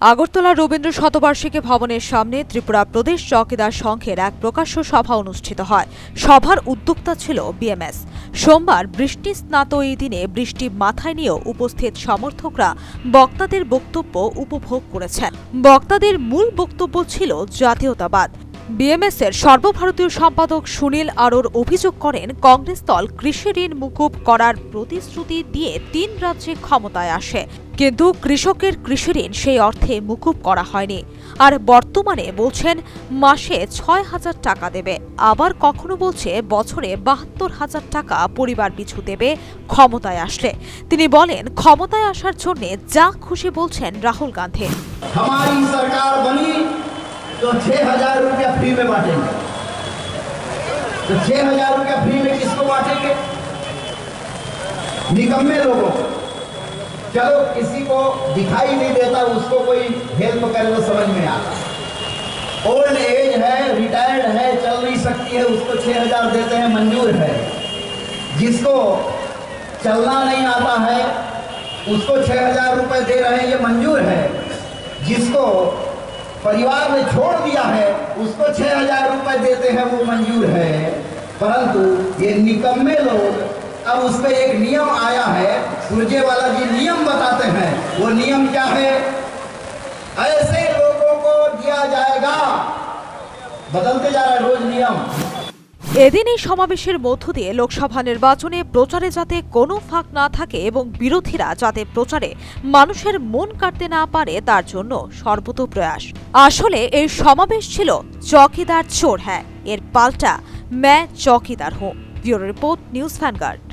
আগরতলা রবীন্দ্র শতবার্ষিকী ভবনের সামনে ত্রিপুরা প্রদেশ চৌকিদার সংঘের এক প্রকাশ্য সভা অনুষ্ঠিত হয়। সভার উদ্যোক্তা ছিল বিএমএস সোমবার বৃষ্টি স্নাত এই দিনে বৃষ্টি মাথায় নিয়েও উপস্থিত সমর্থকরা বক্তাদের বক্তব্য উপভোগ করেছেন। বক্তাদের মূল বক্তব্য ছিল জাতীয়তাবাদ। বিএমএসের সর্বভারতীয় সম্পাদক সুনীল আরোর অভিযোগ করেন, কংগ্রেস দল কৃষি ঋণ মুকুব করার প্রতিশ্রুতি দিয়ে তিন রাজ্যে ক্ষমতায় আসে। কিন্তু কৃষকের কৃষি ঋণ সেই অর্থে মুকুব করা হয়নি। আর বর্তমানে বলছেন, মাসে ছয় হাজার টাকা দেবে। আবার কখনো বলছে, বছরে বাহাত্তর হাজার টাকা পরিবার পিছু দেবে, ক্ষমতায় আসলে। তিনি বলেন, ক্ষমতায় আসার জন্য যা খুশি বলছেন রাহুল গান্ধী। तो छह हज़ार रुपया फ्री में बांटेंगे। तो छह हज़ार रुपया फ्री में किसको बांटेंगे? निकम्मे लोगों चलो, किसी को दिखाई नहीं देता, उसको कोई हेल्प करे, वो समझ में आता। ओल्ड एज है रिटायर्ड है, चल नहीं सकती है, उसको छह हज़ार देते हैं, मंजूर है। जिसको चलना नहीं आता है, उसको छह हज़ार रुपये दे रहे हैं, ये मंजूर है। जिसको परिवार ने छोड़ दिया है, उसको छह हज़ार रुपए देते हैं, वो मंजूर है। परंतु ये निकम्मे लोग, अब उस पर एक नियम आया है, सुरजेवाला जी नियम बताते हैं। वो नियम क्या है? ऐसे लोगों को दिया जाएगा। बदलते जा रहा है रोज नियम। এদিন এই সমাবেশের মধ্য দিয়ে লোকসভা নির্বাচনে প্রচারে যাতে কোনো ফাঁক না থাকে এবং বিরোধীরা যাতে প্রচারে মানুষের মন কাটতে না পারে, তার জন্য সর্বত প্রয়াস। আসলে এই সমাবেশ ছিল চকিদার চোর হ্যাঁ এর পাল্টা ম্যা চকিদার home bureau report, news Vanguard